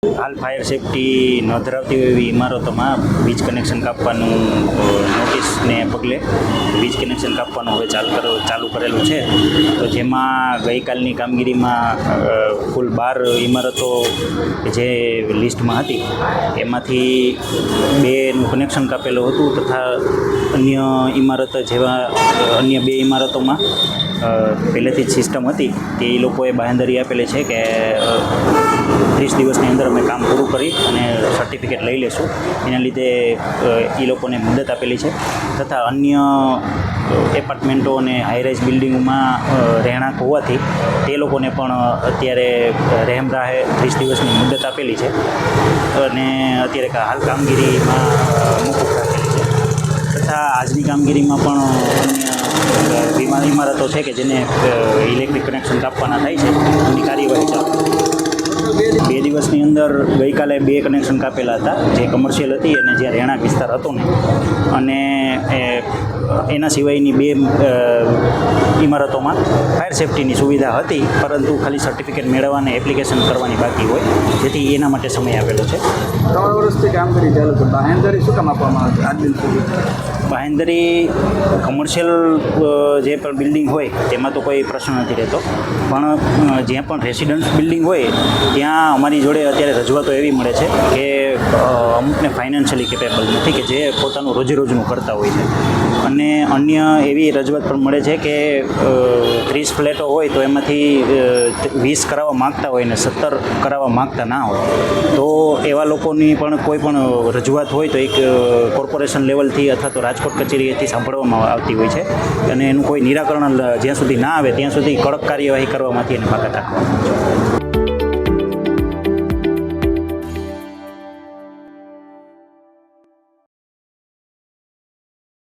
હાલ fire safety ન ધરાવતી એવી ઇમારતોમાં વીજ કનેક્શન કાપવાનું નોટિસને પગલે વીજ કનેક્શન કાપવાનું હવે ચાલુ ચાલુ કરેલું છે. તો જેમાં ગઈકાલની કામગીરીમાં કુલ બાર ઇમારતો જે લિસ્ટમાં હતી, એમાંથી બેનું કનેક્શન કાપેલું હતું તથા અન્ય ઇમારત જેવા અન્ય બે ઇમારતોમાં પહેલેથી જ સિસ્ટમ હતી તે એ લોકોએ બાંહેધરી આપેલી છે કે ત્રીસ દિવસની અંદર અમે કામ પૂરું કરી અને સર્ટિફિકેટ લઈ લેશું. એના લીધે એ લોકોને મુદત આપેલી છે. તથા અન્ય એપાર્ટમેન્ટો અને હાઈરાઇઝ બિલ્ડિંગમાં રહેણાંક હોવાથી તે લોકોને પણ અત્યારે રહેમ રાહે ત્રીસ દિવસની મુદત આપેલી છે. અને અત્યારે હાલ કામગીરીમાં મોકૂફ રાખેલી છે. તથા આજની કામગીરીમાં પણ અન્ય વીમા ઇમારતો છે કે જેને ઇલેક્ટ્રિક કનેક્શન કાપવાના થાય છે, એની કાર્યવાહી બે દિવસની અંદર ગઈકાલે બે કનેક્શન કાપેલા હતા, જે કમર્શિયલ હતી અને જે રહેણાંક વિસ્તાર હતો ને અને એના સિવાયની બે ઇમારતોમાં ફાયર સેફટીની સુવિધા હતી, પરંતુ ખાલી સર્ટિફિકેટ મેળવવાને એપ્લિકેશન કરવાની બાકી હોય, જેથી એના માટે સમય આપેલો છે. ત્રણ વર્ષથી કામગીરી ચાલુ છે. શું કામ આપવામાં આવે છે? આજ દિન સુધી? બાહેંધરી કમર્શિયલ જે પણ બિલ્ડિંગ હોય, તેમાં તો કોઈ પ્રશ્ન નથી રહેતો. પણ જ્યાં પણ રેસિડન્સ બિલ્ડિંગ હોય, ત્યાં અમારી જોડે અત્યારે રજૂઆતો એવી મળે છે કે અમુકને ફાઇનાન્શિયલી કેપેબલ નથી કે જે પોતાનું રોજેરોજનું કરતા હોય છે. અને અન્ય એવી રજૂઆત પણ મળે છે કે ત્રીસ ફ્લેટો હોય તો એમાંથી વીસ કરાવવા માગતા હોય ને સત્તર કરાવવા માગતા ના હોય, તો એવા લોકોની પણ કોઈ પણ રજૂઆત હોય તો એક કોર્પોરેશન લેવલથી અથવા તો રાજકોટ કચેરીએથી સાંભળવામાં આવતી હોય છે. અને એનું કોઈ નિરાકરણ જ્યાં સુધી ના આવે, ત્યાં સુધી કડક કાર્યવાહી કરવામાંથી એને બાકાત રાખવામાં આવે છે.